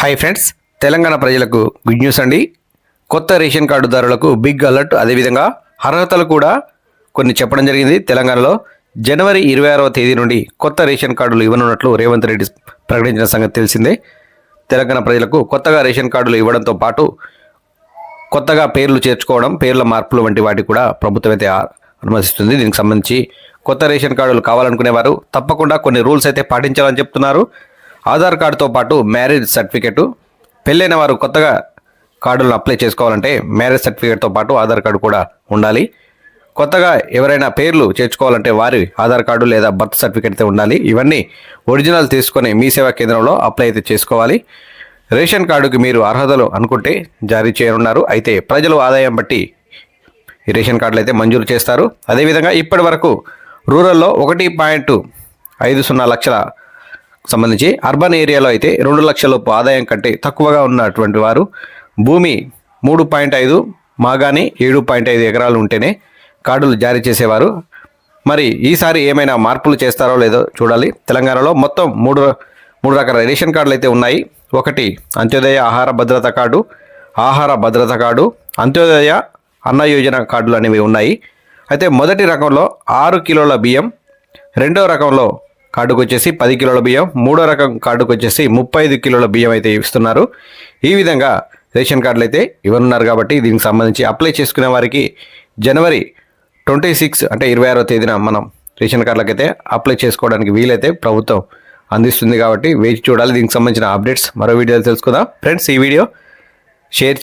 Hi friends Telangana ప్రజలకు good news అండి. కొత్త రేషన్ కార్డుదారులకు బిగ్ అలర్ట్ అదేవిధంగా అర్హతలు కూడా కొన్ని చెప్పడం జరిగింది తెలంగాణలో. జనవరి ఇరవై ఆరవ తేదీ నుండి కొత్త రేషన్ కార్డులు ఇవ్వనున్నట్లు రేవంత్ రెడ్డి ప్రకటించిన సంగతి తెలిసిందే. తెలంగాణ ప్రజలకు కొత్తగా రేషన్ కార్డులు ఇవ్వడంతో పాటు కొత్తగా పేర్లు చేర్చుకోవడం పేర్ల మార్పులు వంటి వాటి కూడా ప్రభుత్వం అయితే అనుమతిస్తుంది. దీనికి సంబంధించి కొత్త రేషన్ కార్డులు కావాలనుకునేవారు తప్పకుండా కొన్ని రూల్స్ అయితే పాటించాలని చెప్తున్నారు. ఆధార్ కార్డుతో పాటు మ్యారేజ్ సర్టిఫికెట్. పెళ్ళైన వారు కొత్తగా కార్డులను అప్లై చేసుకోవాలంటే మ్యారేజ్ సర్టిఫికేట్తో పాటు ఆధార్ కార్డు కూడా ఉండాలి. కొత్తగా ఎవరైనా పేర్లు చేర్చుకోవాలంటే వారి ఆధార్ కార్డు లేదా బర్త్ సర్టిఫికేట్ అయితే ఉండాలి. ఇవన్నీ ఒరిజినల్ తీసుకొని మీ సేవా కేంద్రంలో అప్లై అయితే చేసుకోవాలి. రేషన్ కార్డుకి మీరు అర్హతలు అనుకుంటే జారీ చేయనున్నారు. అయితే ప్రజలు ఆదాయం బట్టి ఈ రేషన్ కార్డులు అయితే మంజూరు చేస్తారు. అదేవిధంగా ఇప్పటి వరకు రూరల్లో ఒకటి పాయింట్ ఐదు సున్నా లక్షల సంబంధించి అర్బన్ ఏరియాలో అయితే రెండు లక్షల లోపు ఆదాయం కంటే తక్కువగా ఉన్నటువంటి వారు భూమి మూడు పాయింట్ ఐదు మాగాని ఏడు పాయింట్ ఐదు ఎకరాలు ఉంటేనే కార్డులు జారీ చేసేవారు. మరి ఈసారి ఏమైనా మార్పులు చేస్తారో లేదో చూడాలి. తెలంగాణలో మొత్తం మూడు మూడు రకాల రేషన్ కార్డులు అయితే ఉన్నాయి. ఒకటి అంత్యోదయ ఆహార భద్రత కార్డు ఆహార భద్రత కార్డు అంత్యోదయ అన్న యోజన కార్డులు అనేవి ఉన్నాయి. అయితే మొదటి రకంలో ఆరు కిలోల బియ్యం రెండవ రకంలో కార్డుకు వచ్చేసి పది కిలోల బియ్యం మూడో రకం కార్డుకు వచ్చేసి ముప్పై ఐదు కిలోల బియ్యం అయితే ఇస్తున్నారు. ఈ విధంగా రేషన్ కార్డులు అయితే ఇవ్వనున్నారు కాబట్టి దీనికి సంబంధించి అప్లై చేసుకునే వారికి జనవరి ట్వంటీ సిక్స్ అంటే ఇరవై ఆరో తేదీన మనం రేషన్ కార్డులకైతే అప్లై చేసుకోవడానికి వీలైతే ప్రభుత్వం అందిస్తుంది కాబట్టి వేచి చూడాలి. దీనికి సంబంధించిన అప్డేట్స్ మరో వీడియోలు తెలుసుకుందాం. ఫ్రెండ్స్ ఈ వీడియో షేర్